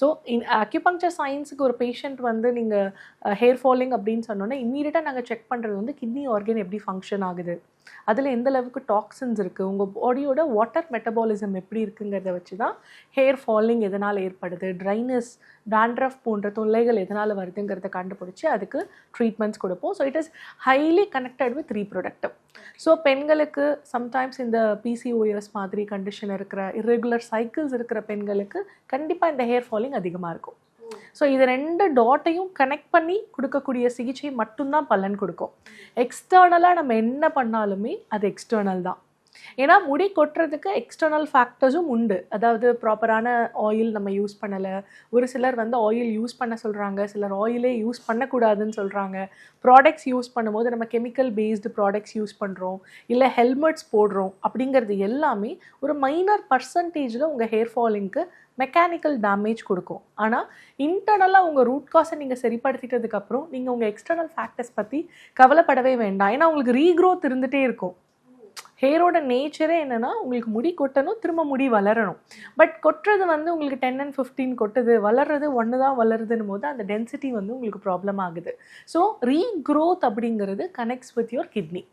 So in acupuncture சயின்ஸுக்கு ஒரு patient வந்து நீங்கள் ஹேர் ஃபாலிங் அப்படின்னு சொன்னோன்னா இம்மீடியட்டாக நாங்கள் செக் பண்ணுறது வந்து கிட்னி ஆர்கன் எப்படி ஃபங்க்ஷன் ஆகுது? அதில் எந்த அளவுக்கு டாக்ஸின்ஸ் இருக்குது உங்கள் பாடியோட வாட்டர் மெட்டபாலிசம் எப்படி இருக்குங்கிறத வச்சு தான் ஹேர் ஃபாலிங் எதனால் ஏற்படுது ட்ரைனஸ் டேண்ட்ரஃப் போன்ற தொல்லைகள் எதனால் வருதுங்கிறத கண்டுபிடிச்சி அதுக்கு ட்ரீட்மெண்ட்ஸ் கொடுப்போம். So it is highly connected with reproductive so பெண்களுக்கு சம்டைம்ஸ் இந்த பிசிஓஎஸ் மாதிரி கண்டிஷன் இருக்கிற irregular சைக்கிள்ஸ் இருக்கிற பெண்களுக்கு கண்டிப்பாக இந்த ஹேர் ஃபாலிங் அதிகமாக இருக்கும். ஸோ இது ரெண்டு டாட்டையும் கனெக்ட் பண்ணி கொடுக்கக்கூடிய சிகிச்சை மட்டும்தான் பலன் கொடுக்கும். எக்ஸ்டர்னலாக நம்ம என்ன பண்ணாலுமே அது எக்ஸ்டர்னல் தான். ஏன்னா முடி கொட்டுறதுக்கு எக்ஸ்டர்னல் ஃபேக்டர்ஸும் உண்டு. அதாவது ப்ராப்பரான ஆயில் நம்ம யூஸ் பண்ணலை. ஒரு சிலர் வந்து ஆயில் யூஸ் பண்ண சொல்கிறாங்க சிலர் ஆயிலே யூஸ் பண்ணக்கூடாதுன்னு சொல்கிறாங்க ப்ராடக்ட்ஸ் யூஸ் பண்ணும்போது நம்ம கெமிக்கல் பேஸ்டு ப்ராடக்ட்ஸ் யூஸ் பண்ணுறோம் இல்லை ஹெல்மெட்ஸ் போடுறோம். அப்படிங்கிறது எல்லாமே ஒரு மைனர் பர்சன்டேஜில் உங்கள் ஹேர் ஃபாலிங்க்கு மெக்கானிக்கல் டேமேஜ் கொடுக்கும். ஆனால் இன்டர்னலாக உங்கள் ரூட் காஸை நீங்கள் சரிப்படுத்திட்டதுக்கப்புறம் நீங்கள் உங்கள் எக்ஸ்டர்னல் ஃபேக்டர்ஸ் பற்றி கவலைப்படவே வேண்டாம். ஏன்னா உங்களுக்கு ரீக்ரோத் இருந்துகிட்டே இருக்கும். ஹேரோட நேச்சரே என்னென்னா உங்களுக்கு முடி கொட்டணும் திரும்ப முடி வளரணும். பட் கொட்டுறது வந்து உங்களுக்கு டென் அண்ட் ஃபிஃப்டீன் கொட்டுது. வளர்றது ஒன்று தான் வளருதுன்னு போது அந்த டென்சிட்டி வந்து உங்களுக்கு ப்ராப்ளம் ஆகுது. ஸோ ரீக்ரோத் அப்படிங்கிறது கனெக்ட்ஸ் வித் யுவர் கிட்னி